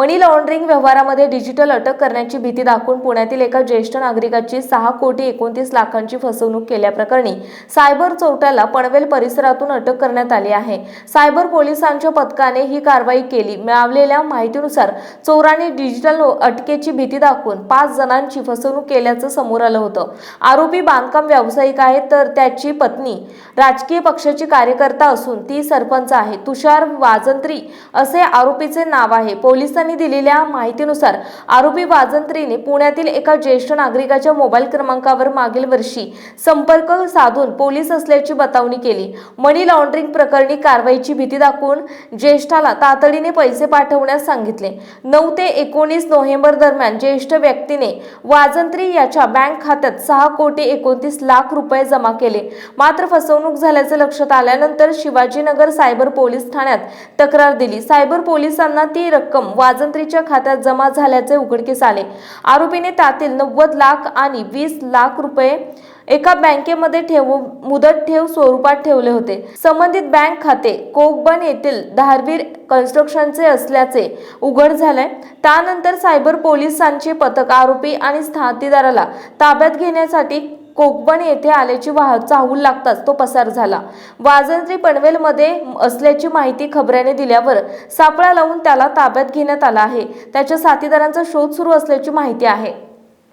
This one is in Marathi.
मनी लॉन्ड्रिंग व्यवहारामध्ये डिजिटल अटक करण्याची भीती दाखवून पुण्यातील एका ज्येष्ठ नागरिकाची सहा कोटी एकोणतीस लाखांची फसवणूक केल्याप्रकरणी सायबर चोरट्याला पनवेल परिसरातून अटक करण्यात आली आहे. सायबर पोलिसांच्या पथकाने ही कारवाई केली. मिळालेल्या माहितीनुसार चोरांनी डिजिटल अटकेची भीती दाखवून पाच जणांची फसवणूक केल्याचं समोर आलं होतं. आरोपी बांधकाम व्यावसायिक आहे तर त्याची पत्नी राजकीय पक्षाची कार्यकर्ता असून ती सरपंच आहे. तुषार वाजंत्री असे आरोपीचे नाव आहे. पोलिसांनी दिलेल्या माहितीनुसार आरोपी वाजंत्रीने पुण्यातील एका ज्येष्ठ नागरिकाच्या मोबाईल क्रमांकावर मागील वर्षी संपर्क साधून पोलीस असल्याची बतावणी केली. मनी लॉन्ड्रिंग प्रकरणी कारवाईची भीती दाखवून ज्येष्ठाला तातडीने पैसे पाठवण्यास सांगितले. नऊ ते एकोणीस नोव्हेंबर दरम्यान ज्येष्ठ व्यक्तीने वाजंत्री याच्या बँक खात्यात सहा कोटी एकोणतीस लाख रुपये जमा केले. मात्र फसवणूक झाल्याचे लक्षात आल्यानंतर शिवाजीनगर सायबर पोलीस ठाण्यात तक्रार दिली. सायबर पोलिसांना ती रक्कम वाज राजंत्रीच्या खात्यात जमा झाल्याचे उघडकीस आले. आरोपीने त्यातील नव्वद लाख आणि वीस लाख रुपये एका बँकेमध्ये ठेव मुदत ठेव स्वरूपात ठेवले होते. संबंधित बँक खाते कोकबन येथील धारवीर कन्स्ट्रक्शनचे असल्याचे उघड झालंय. त्यानंतर सायबर पोलिसांचे पथक आरोपी आणि साथीदाराला ताब्यात घेण्यासाठी कोकबन येथे आल्याची वाह चाहूल लागताच तो पसार झाला. वाजंत्री पनवेलमध्ये असल्याची माहिती खबऱ्याने दिल्यावर सापळा लावून त्याला ताब्यात घेण्यात आला आहे. त्याच्या साथीदारांचा शोध सुरू असल्याची माहिती आहे.